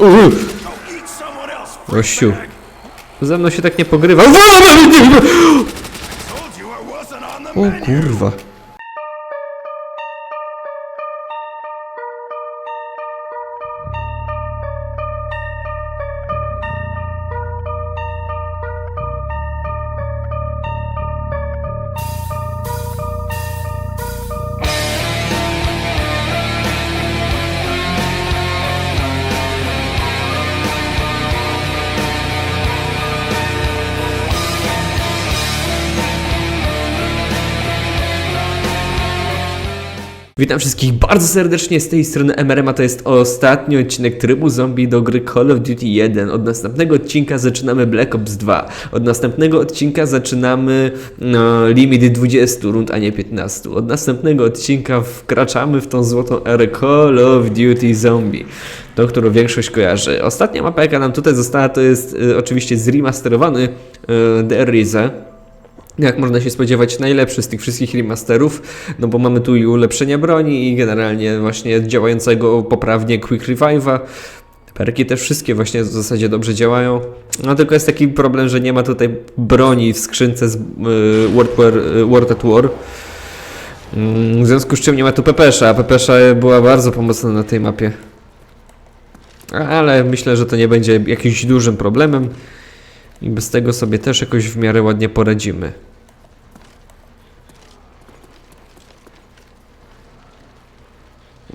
Else. gościu. Ze mną się tak nie pogrywa. O kurwa. Witam wszystkich bardzo serdecznie z tej strony MRM, a to jest ostatni odcinek trybu zombie do gry Call of Duty 1. Od następnego odcinka zaczynamy Black Ops 2. Od następnego odcinka zaczynamy no, limit 20 rund, a nie 15. Od następnego odcinka wkraczamy w tą złotą erę Call of Duty Zombie. Tą, którą większość kojarzy. Ostatnia mapa, jaka nam tutaj została, to jest y, oczywiście zremasterowany y, The Rize. Jak można się spodziewać, najlepszy z tych wszystkich remasterów, no bo mamy tu i ulepszenia broni i generalnie właśnie działającego poprawnie Quick Revive'a. Perki też wszystkie właśnie w zasadzie dobrze działają. No tylko jest taki problem, że nie ma tutaj broni w skrzynce z y, World, War, y, World at War. Mm, W związku z czym nie ma tu Pepesza, a Pepesza była bardzo pomocna na tej mapie. Ale myślę, że to nie będzie jakimś dużym problemem. I bez tego sobie też jakoś w miarę ładnie poradzimy.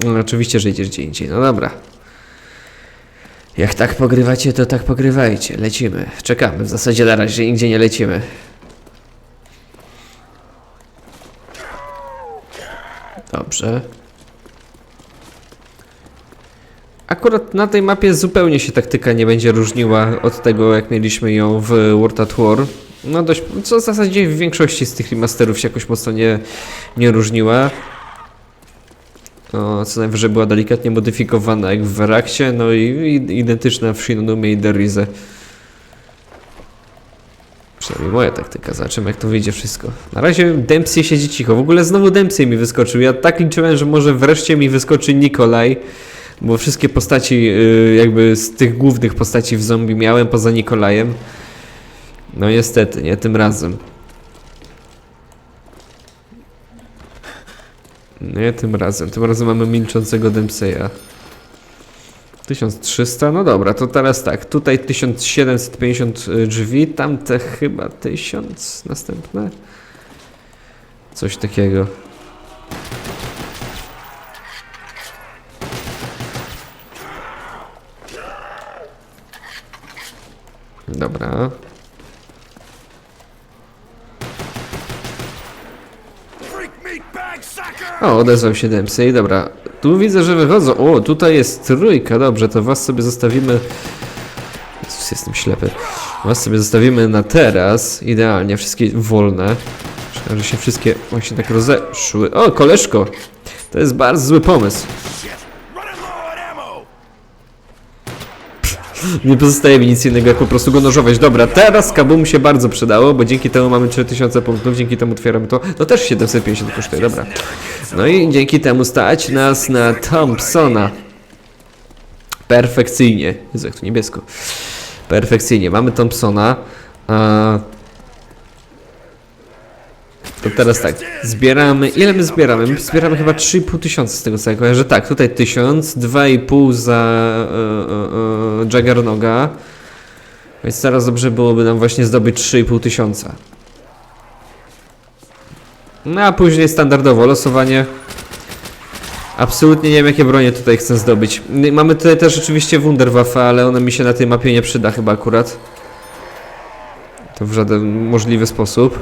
No, oczywiście, że idziesz gdzie indziej. No dobra. Jak tak pogrywacie, to tak pogrywajcie. Lecimy. Czekamy. W zasadzie na razie nigdzie nie lecimy. Dobrze. Akurat na tej mapie zupełnie się taktyka nie będzie różniła od tego, jak mieliśmy ją w World at War. No dość, co w zasadzie w większości z tych remasterów się jakoś mocno nie, nie różniła. O, co najwyżej była delikatnie modyfikowana jak w Verakcie, no i, i identyczna w Shinonumie i Derize. Przynajmniej moja taktyka, zobaczymy jak to wyjdzie wszystko. Na razie Dempsey siedzi cicho, w ogóle znowu Dempsey mi wyskoczył. Ja tak liczyłem, że może wreszcie mi wyskoczy Nikolaj, bo wszystkie postaci, y, jakby z tych głównych postaci w zombie miałem poza Nikolajem. No niestety, nie tym razem. Nie tym razem. Tym razem mamy milczącego Dempseya. 1300, no dobra, to teraz tak. Tutaj 1750 drzwi, tamte chyba 1000 następne. Coś takiego. Dobra. O, odezwał się Dempsey, dobra. Tu widzę, że wychodzą. O, tutaj jest trójka, dobrze, to was sobie zostawimy. Jezus, jestem ślepy. Was sobie zostawimy na teraz. Idealnie, wszystkie wolne. Szkoda, że się wszystkie właśnie tak rozeszły. O, koleżko! To jest bardzo zły pomysł. Nie pozostaje mi nic innego, jak po prostu go nożować. Dobra, teraz kabum się bardzo przydało, bo dzięki temu mamy 3000 punktów, dzięki temu otwieramy to. No też 750 kosztuje, dobra. No i dzięki temu stać nas na Thompsona. Perfekcyjnie. Jezu, jak tu niebiesko. Perfekcyjnie. Mamy Thompsona. A... To teraz tak, zbieramy, ile my zbieramy? My zbieramy chyba 3,5 tysiąca z tego ja kojarzę. Tak, tutaj 1000, 2,5 za e, e, e, Jaggernoga. Więc teraz dobrze byłoby nam właśnie zdobyć 3,5 tysiąca. No a później standardowo losowanie. Absolutnie nie wiem jakie bronie tutaj chcę zdobyć. Mamy tutaj też oczywiście Wunderwaffe, ale ona mi się na tej mapie nie przyda chyba akurat. To w żaden możliwy sposób.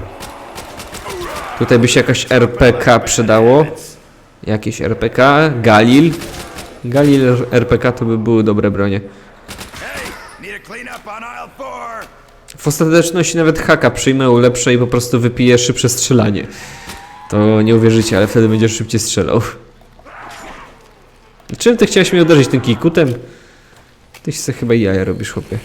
Tutaj by się jakaś RPK przydało. Jakieś RPK, Galil. Galil RPK to by były dobre bronie. W ostateczności nawet haka przyjmę, ulepszę i po prostu wypiję szybsze strzelanie. To nie uwierzycie, ale wtedy będziesz szybciej strzelał. Czym ty chciałeś mnie uderzyć tym kikutem? Ty się chyba jaja robisz, chłopie.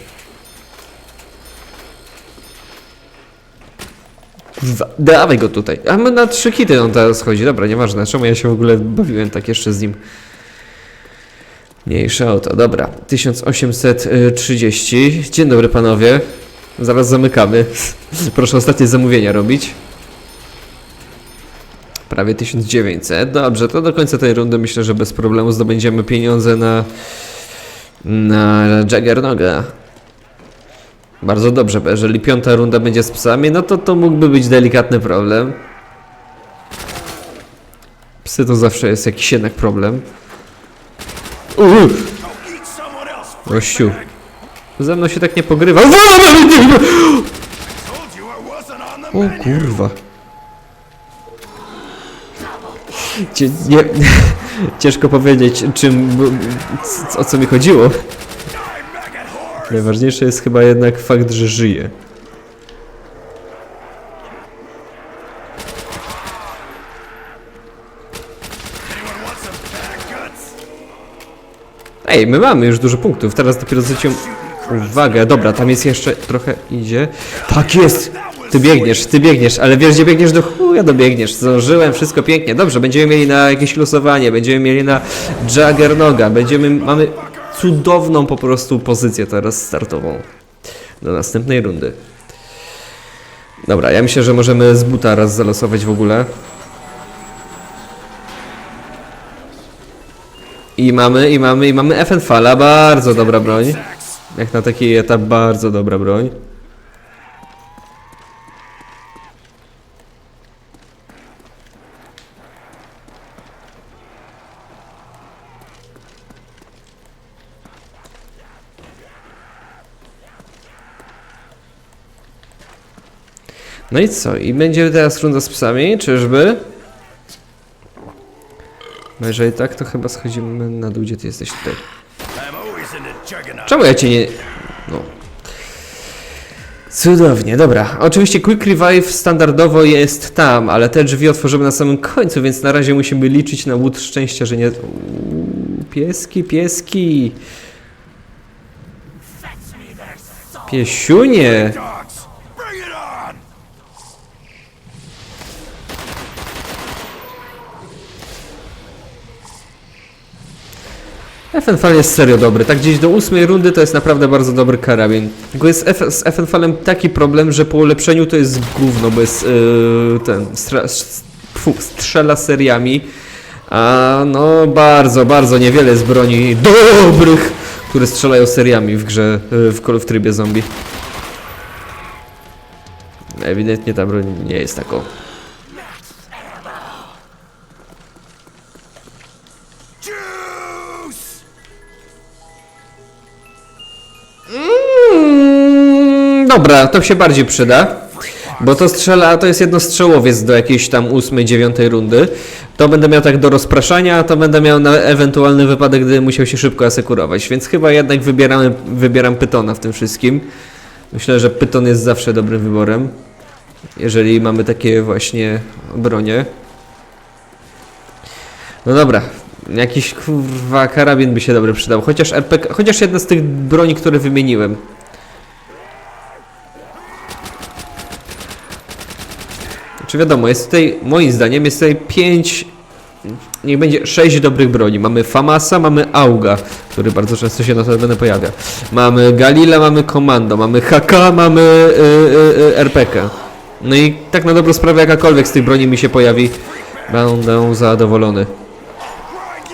Kurwa, Dawaj go tutaj. A my na trzy hity on teraz chodzi. Dobra, nieważne. Czemu ja się w ogóle bawiłem tak jeszcze z nim? Mniejsze auto, dobra. 1830. Dzień dobry panowie. Zaraz zamykamy. Proszę ostatnie zamówienia robić. Prawie 1900. Dobrze, to do końca tej rundy myślę, że bez problemu zdobędziemy pieniądze na na Jaggernoga. Bardzo dobrze, bo jeżeli piąta runda będzie z psami, no to to mógłby być delikatny problem. Psy to zawsze jest jakiś jednak problem. Uuu, gościu. Ze mną się tak nie pogrywa. O kurwa. Cie, nie, ciężko powiedzieć, czym, o co mi chodziło. Najważniejszy jest chyba jednak fakt, że żyje. Ej, my mamy już dużo punktów, teraz dopiero zwróciłem uwagę. Dobra, tam jest jeszcze trochę idzie. Tak jest! Ty biegniesz, ty biegniesz, ale wiesz gdzie biegniesz do chuja dobiegniesz. Zdążyłem, wszystko pięknie. Dobrze, będziemy mieli na jakieś losowanie, będziemy mieli na Juggernoga, będziemy, mamy cudowną po prostu pozycję teraz startową do następnej rundy. Dobra, ja myślę, że możemy z buta raz zalosować w ogóle. I mamy, i mamy, i mamy Effenfala, bardzo dobra broń. Jak na taki etap, bardzo dobra broń. No i co? I będzie teraz runda z psami, czyżby? No jeżeli tak, to chyba schodzimy na dół, gdzie ty jesteś tutaj. Czemu ja cię nie... No. Cudownie, dobra. Oczywiście Quick Revive standardowo jest tam, ale te drzwi otworzymy na samym końcu, więc na razie musimy liczyć na łód szczęścia, że nie... Uuu, Pieski, pieski! Piesiunie! Effenfall jest serio dobry, tak gdzieś do ósmej rundy to jest naprawdę bardzo dobry karabin. Tylko jest F z Effenfallem taki problem, że po ulepszeniu to jest gówno, bo jest yy, ten, stra pfu, strzela seriami, a no bardzo, bardzo niewiele jest broni dobrych, które strzelają seriami w grze, yy, w, w trybie zombie. Ewidentnie ta broń nie jest taką. Dobra, to się bardziej przyda. Bo to strzela, to jest jednostrzałowiec do jakiejś tam ósmej, dziewiątej rundy. To będę miał tak do rozpraszania, a to będę miał na ewentualny wypadek, gdy musiał się szybko asekurować. Więc chyba jednak wybieram Pytona w tym wszystkim. Myślę, że Pyton jest zawsze dobrym wyborem. Jeżeli mamy takie właśnie bronie. No dobra, jakiś kurwa karabin by się dobry przydał. Chociaż chociaż jedna z tych broni, które wymieniłem. Czy wiadomo, jest tutaj, moim zdaniem, jest tutaj 5, niech będzie 6 dobrych broni. Mamy Famasa, mamy Auga, który bardzo często się na to pojawia. Mamy Galila, mamy Komando, mamy HK, mamy y, y, y, RPK. No i tak na dobrą sprawę jakakolwiek z tych broni mi się pojawi, będę zadowolony.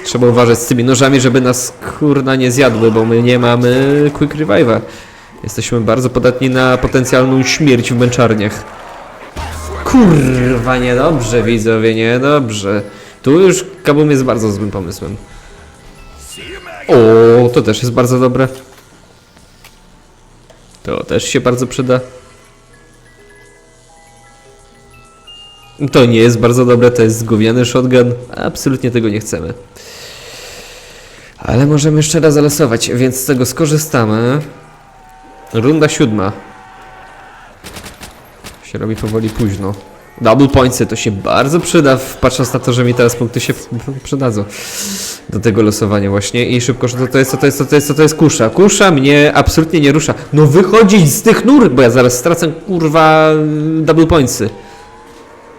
Trzeba uważać z tymi nożami, żeby nas kurna nie zjadły, bo my nie mamy Quick Revive'a. Jesteśmy bardzo podatni na potencjalną śmierć w męczarniach. Kurwa, niedobrze widzowie, niedobrze. Tu już kabum jest bardzo złym pomysłem. O, to też jest bardzo dobre. To też się bardzo przyda. To nie jest bardzo dobre, to jest zgówniany shotgun. Absolutnie tego nie chcemy. Ale możemy jeszcze raz zalosować, więc z tego skorzystamy. Runda siódma. Się robi powoli późno. Double pointsy to się bardzo przyda, patrząc na to, że mi teraz punkty się przydadzą do tego losowania właśnie i szybko, że to, to jest, to, jest, to, jest, to, to jest kusza. Kusza mnie absolutnie nie rusza. No wychodzić z tych nur, bo ja zaraz stracę kurwa double pointsy.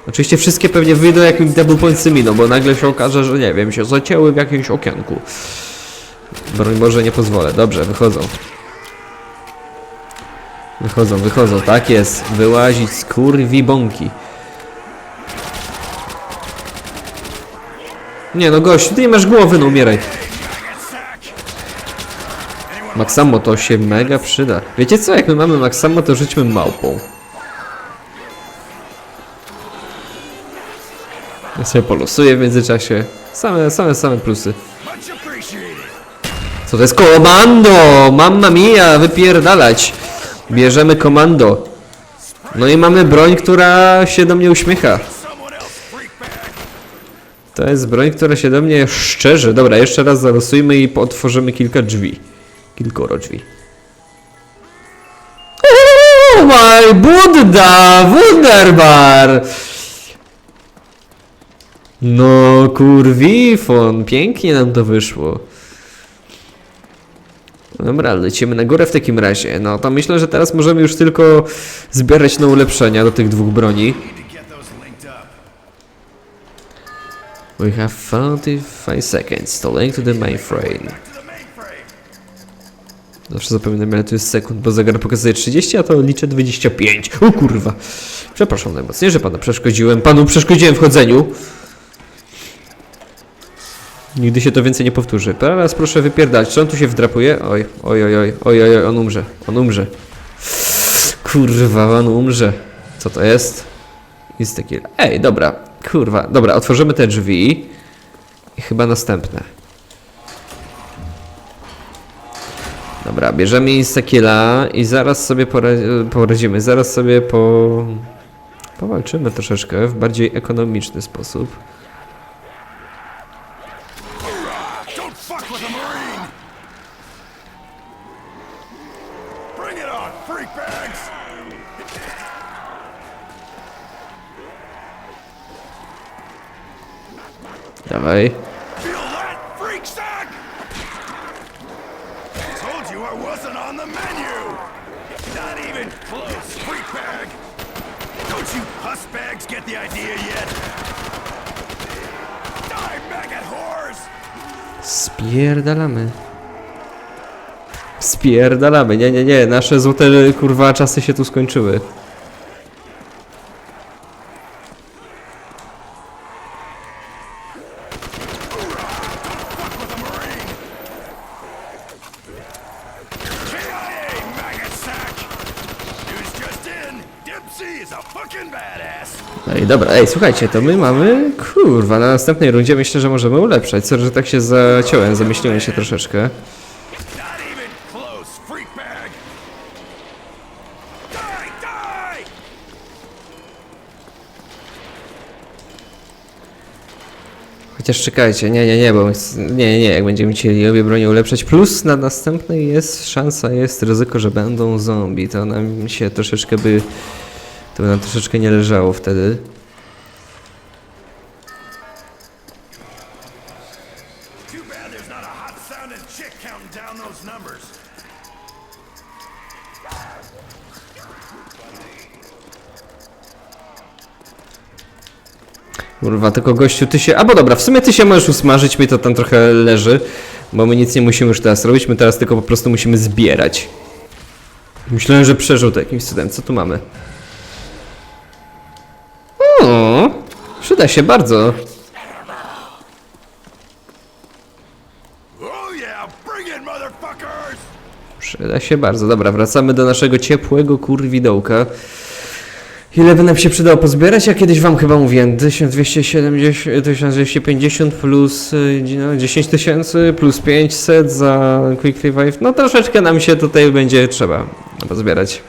Oczywiście wszystkie pewnie wyjdą jak mi double pointsy miną, bo nagle się okaże, że nie wiem, się zacięły w jakimś okienku. Broń Boże, nie pozwolę. Dobrze, wychodzą. Wychodzą, wychodzą, tak jest. Wyłazić z kurwi bąki. Nie no gościu, ty nie masz głowy, no umieraj. Maxamo to się mega przyda. Wiecie co, jak my mamy Maxamo, to rzućmy małpą. Ja sobie polosuję w międzyczasie. Same, same, same plusy. Co to jest komando? Mamma mia, wypierdalać. Bierzemy komando. No i mamy broń, która się do mnie uśmiecha. To jest broń, która się do mnie szczerzy. Dobra, jeszcze raz zalosujmy i otworzymy kilka drzwi. Kilkoro drzwi. Oh my Buddha! Wunderbar! No kurwifon, pięknie nam to wyszło. Dobra, lecimy na górę w takim razie. No to myślę, że teraz możemy już tylko zbierać na ulepszenia do tych dwóch broni. We have 45 seconds to link to the mainframe. Zawsze zapominam ile to jest sekund, bo zegar pokazuje 30, a to liczę 25. O kurwa. Przepraszam najmocniej, że pana przeszkodziłem. Panu przeszkodziłem w chodzeniu. Nigdy się to więcej nie powtórzy. Teraz proszę wypierdać. Czy on tu się wdrapuje? Oj, oj, oj, oj, oj, oj, on umrze. On umrze. Kurwa, on umrze. Co to jest? Takie... Ej, dobra. Kurwa. Dobra, otworzymy te drzwi. I chyba następne. Dobra, bierzemy Instakiela i zaraz sobie pora poradzimy, zaraz sobie po... powalczymy troszeczkę w bardziej ekonomiczny sposób. Whores! Spierdalamy. Spierdalamy, nie, nie, nie, nasze złote kurwa czasy się tu skończyły. Dobra, ej, słuchajcie, to my mamy, kurwa, na następnej rundzie myślę, że możemy ulepszać. Sorry, że tak się zaciąłem, zamyśliłem się troszeczkę. Chociaż czekajcie, nie, nie, nie, bo nie, nie, nie, jak będziemy chcieli obie bronie ulepszać, plus na następnej jest szansa, jest ryzyko, że będą zombie, to nam się troszeczkę by, to by nam troszeczkę nie leżało wtedy. Kurwa, tylko gościu, ty się, albo dobra, w sumie ty się możesz usmażyć, mi to tam trochę leży, bo my nic nie musimy już teraz robić, my teraz tylko po prostu musimy zbierać. Myślałem, że przeżył to jakimś cudem, co tu mamy? O, przyda się bardzo. Oh! Przyda się bardzo. Dobra, wracamy do naszego ciepłego kurwidołka. Ile by nam się przydało pozbierać? Ja kiedyś wam chyba mówiłem, 1270, 1250 plus y, no, 10 tysięcy plus 500 za Quick Revive. No troszeczkę nam się tutaj będzie trzeba pozbierać.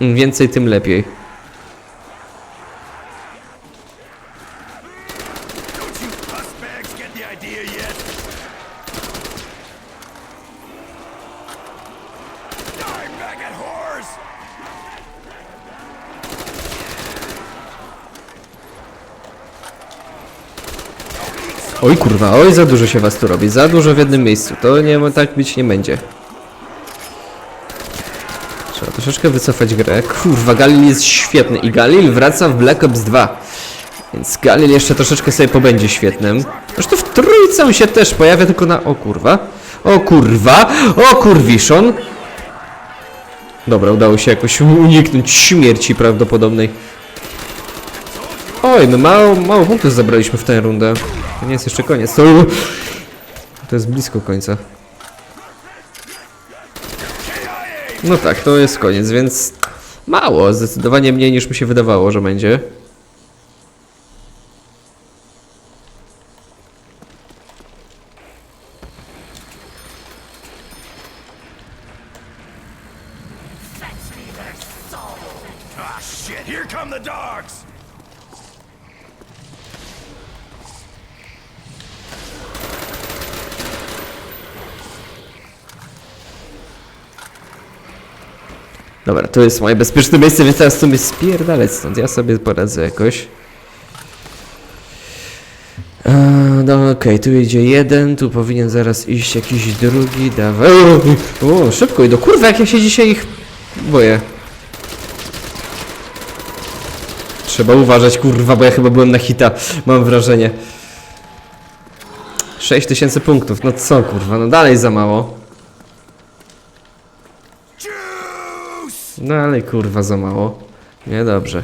Im więcej, tym lepiej. Oj kurwa, oj za dużo się was tu robi, za dużo w jednym miejscu. To nie tak być nie będzie. Trzeba troszeczkę wycofać grę. Kurwa, Galil jest świetny i Galil wraca w Black Ops 2. Więc Galil jeszcze troszeczkę sobie pobędzie świetnym. Zresztą w trójce on się też pojawia, tylko na... O kurwa. O kurwa! O kurwiszon! Dobra, udało się jakoś uniknąć śmierci prawdopodobnej. Oj, my mało, mało punktów zabraliśmy w tę rundę. To nie jest jeszcze koniec. To, to jest blisko końca. No tak, to jest koniec, więc mało. Zdecydowanie mniej niż mi się wydawało, że będzie. To jest moje bezpieczne miejsce, więc teraz sobie spierdalać stąd. Ja sobie poradzę jakoś. Eee, no okej, tu idzie jeden, tu powinien zaraz iść jakiś drugi, dawaj. O, szybko i do kurwa, jak ja się dzisiaj ich boję. Trzeba uważać, kurwa, bo ja chyba byłem na hita, mam wrażenie. 6000 punktów, no co kurwa, no dalej za mało. No ale kurwa za mało. Niedobrze.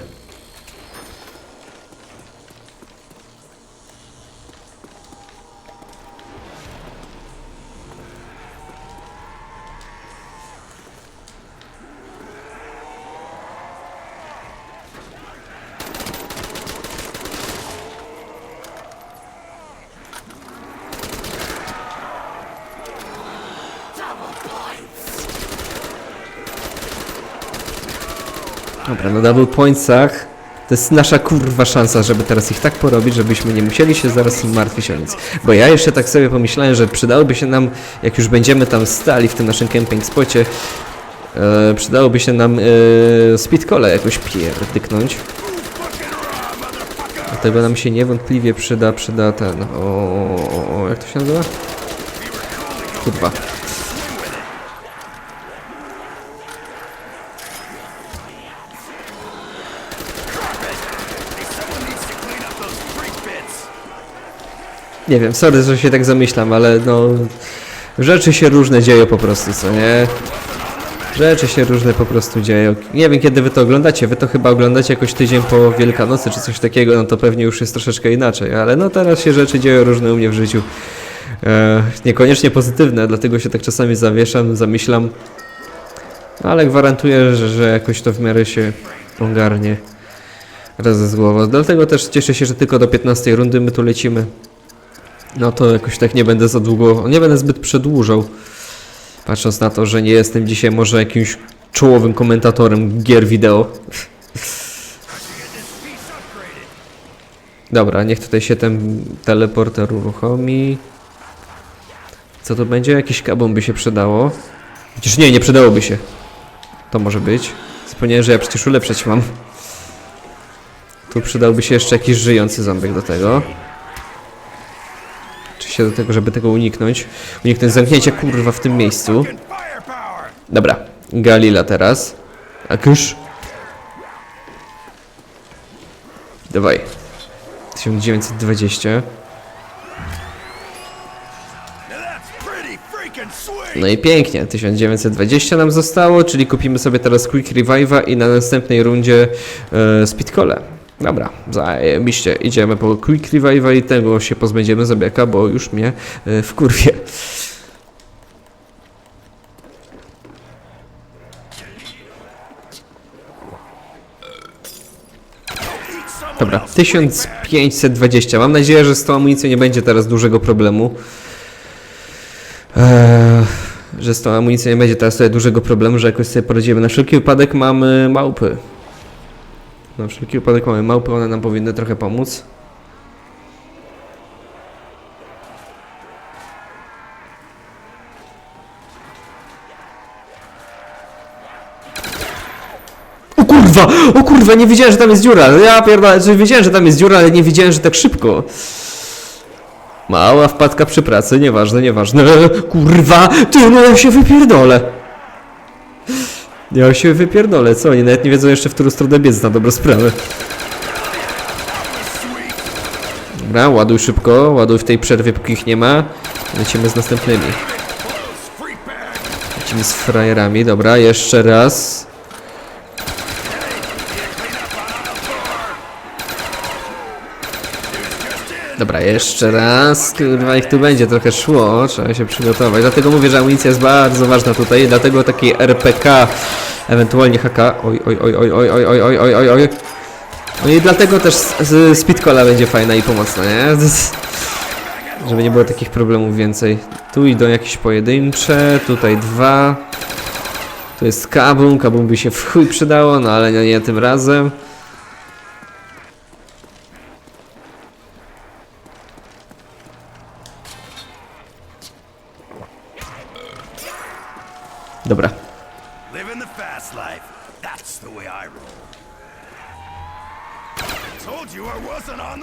Dobra, na double pointsach to jest nasza kurwa szansa, żeby teraz ich tak porobić, żebyśmy nie musieli się zaraz martwić o nic. Bo ja jeszcze tak sobie pomyślałem, że przydałoby się nam, jak już będziemy tam stali w tym naszym camping spocie, e, przydałoby się nam e, speedcole jakoś pierdyknąć. Dlatego nam się niewątpliwie przyda, przyda ten, o, o, o jak to się nazywa? Kurwa. Nie wiem, sorry, że się tak zamyślam, ale no... Rzeczy się różne dzieją po prostu, co nie? Rzeczy się różne po prostu dzieją. Nie wiem, kiedy wy to oglądacie. Wy to chyba oglądacie jakoś tydzień po Wielkanocy czy coś takiego, no to pewnie już jest troszeczkę inaczej. Ale no teraz się rzeczy dzieją różne u mnie w życiu. E, niekoniecznie pozytywne, dlatego się tak czasami zawieszam, zamyślam. No, ale gwarantuję, że, że jakoś to w miarę się ogarnie. Raz z głową. Dlatego też cieszę się, że tylko do 15 rundy my tu lecimy. No to jakoś tak nie będę za długo, nie będę zbyt przedłużał. Patrząc na to, że nie jestem dzisiaj może jakimś czołowym komentatorem gier wideo. Dobra, niech tutaj się ten teleporter uruchomi. Co to będzie? Jakiś kabum by się przydało. Chociaż nie, nie przydałoby się. To może być. Wspomniałem, że ja przecież ulepszać mam. Tu przydałby się jeszcze jakiś żyjący ząbek do tego. Się do tego, żeby tego uniknąć. Uniknąć zamknięcia kurwa w tym miejscu. Dobra, Galila teraz. A kysz. Dawaj. 1920. Now that's pretty freaking sweet! No i pięknie, 1920 nam zostało, czyli kupimy sobie teraz Quick Revive'a i na następnej rundzie e, Speedcole. Dobra, zajebiście, idziemy po Quick Revive'a i tego się pozbędziemy zabiaka, bo już mnie e. Eat someone Dobra, else, 1520. Mam nadzieję, że z tą amunicją nie będzie teraz dużego problemu. Eee, że z tą amunicją nie będzie teraz dużego problemu, że jakoś sobie poradzimy. Na wszelki wypadek mamy małpy. Na wszelki wypadek mamy małpy, one nam powinny trochę pomóc. O kurwa! O kurwa, nie wiedziałem, że tam jest dziura. Ja pierdolę, że wiedziałem, że tam jest dziura, ale nie wiedziałem, że tak szybko. Mała wpadka przy pracy, nieważne, nieważne. Kurwa, ty no ja się wypierdolę. Ja się wypierdolę, co? Oni nawet nie wiedzą jeszcze, w którą stronę biec na dobrą sprawę. Dobra, ładuj szybko, ładuj w tej przerwie, póki ich nie ma. Lecimy z następnymi. Lecimy z frajerami, dobra, jeszcze raz. Dobra, jeszcze raz. Kurwa, ich tu będzie trochę szło, trzeba się przygotować. Dlatego mówię, że amunicja jest bardzo ważna tutaj, dlatego taki RPK, ewentualnie HK. Oj, oj, oj, oj, oj, oj, oj, oj, oj, oj. No i dlatego też Speedcola będzie fajna i pomocna, nie? Żeby nie było takich problemów więcej. Tu idą jakieś pojedyncze, tutaj dwa. Tu jest kabum, kabum by się w chuj przydało, no ale nie, nie tym razem.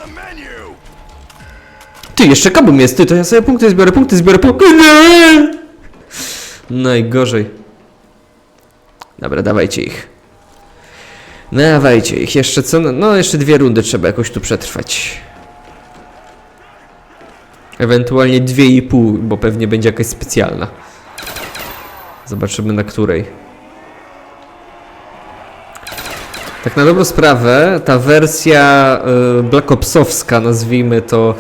Menu. Ty, jeszcze kabum jest, ty, to ja sobie punkty zbiorę, punkty zbiorę, punkty. Nie! Najgorzej. Dobra, dawajcie ich. Dawajcie ich, jeszcze co? No, jeszcze dwie rundy trzeba jakoś tu przetrwać. Ewentualnie dwie i pół, bo pewnie będzie jakaś specjalna. Zobaczymy na której. Tak na dobrą sprawę, ta wersja y, Black Opsowska, nazwijmy to,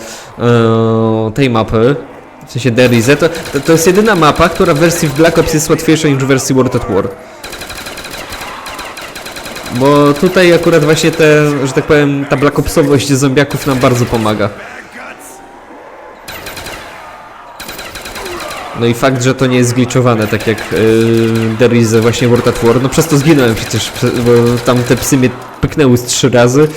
y, tej mapy, w sensie to, to, to jest jedyna mapa, która w wersji w Black Ops jest łatwiejsza niż w wersji World at War. Bo tutaj akurat właśnie te, że tak powiem, ta Black Opsowość zombiaków nam bardzo pomaga. No i fakt, że to nie jest zgliczowane, tak jak yy, Derize właśnie World at War, no przez to zginąłem przecież, prze- bo tam te psy mnie pyknęły z trzy razy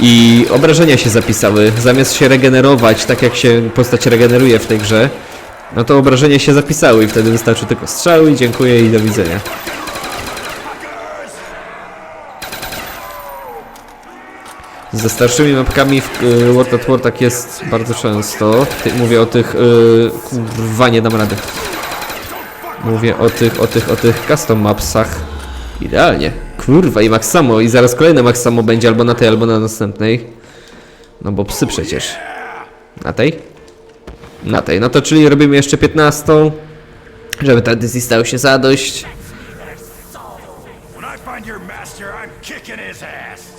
i obrażenia się zapisały. Zamiast się regenerować, tak jak się postać regeneruje w tej grze, no to obrażenia się zapisały i wtedy wystarczy tylko strzały dziękuję i do widzenia. Ze starszymi mapkami w y, World at War tak jest bardzo często. Ty, mówię o tych... Y, kurwa, nie dam rady. Mówię o tych, o tych, o tych custom mapsach. Idealnie. Kurwa i Maxamo. I zaraz kolejne Maxamo będzie albo na tej, albo na następnej. No bo psy przecież. Na tej? Na tej. No to czyli robimy jeszcze 15. Żeby tradycji stało się zadość. When I find your master, I'm kicking his ass.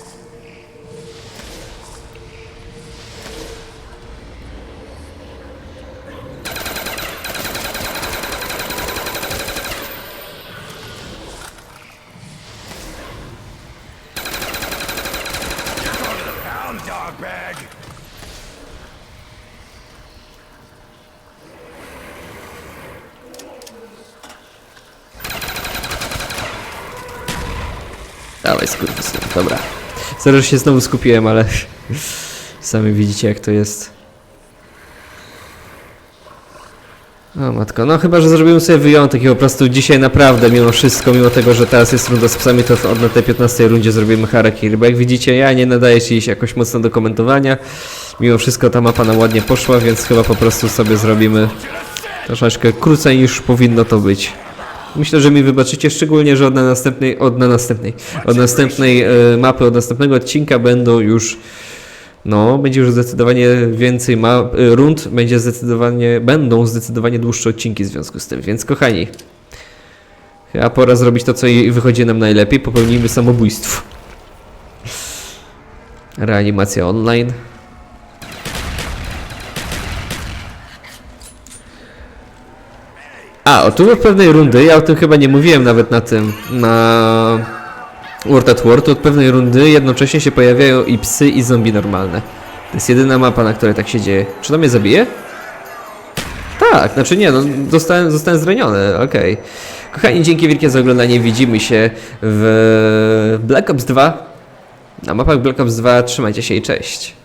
You're going to the pound, dog bag. Dawaj skurwysyn, dobra. Że się znowu skupiłem, ale sami widzicie jak to jest. O matko, no chyba, że zrobimy sobie wyjątek i po prostu dzisiaj naprawdę mimo wszystko, mimo tego, że teraz jest runda z psami, to od na tej 15 rundzie zrobimy harakiri, bo jak widzicie ja nie nadaję się iść jakoś mocno do komentowania. Mimo wszystko ta mapa nam ładnie poszła, więc chyba po prostu sobie zrobimy troszeczkę krócej niż powinno to być. Myślę, że mi wybaczycie, szczególnie, że od na następnej, od na następnej, od następnej e, mapy, od następnego odcinka będą już, no, będzie już zdecydowanie więcej map, e, rund, będzie zdecydowanie, będą zdecydowanie dłuższe odcinki w związku z tym, więc kochani, chyba pora zrobić to, co wychodzi nam najlepiej, popełnijmy samobójstwo. Reanimacja online. A, o tu od pewnej rundy, ja o tym chyba nie mówiłem nawet na tym, na World at to od pewnej rundy jednocześnie się pojawiają i psy i zombie normalne. To jest jedyna mapa, na której tak się dzieje. Czy to mnie zabije? Tak, znaczy nie, no zostałem, zostałem zraniony, okej. Kochani, dzięki wielkie za oglądanie, widzimy się w Black Ops 2. Na mapach Black Ops 2, trzymajcie się i cześć.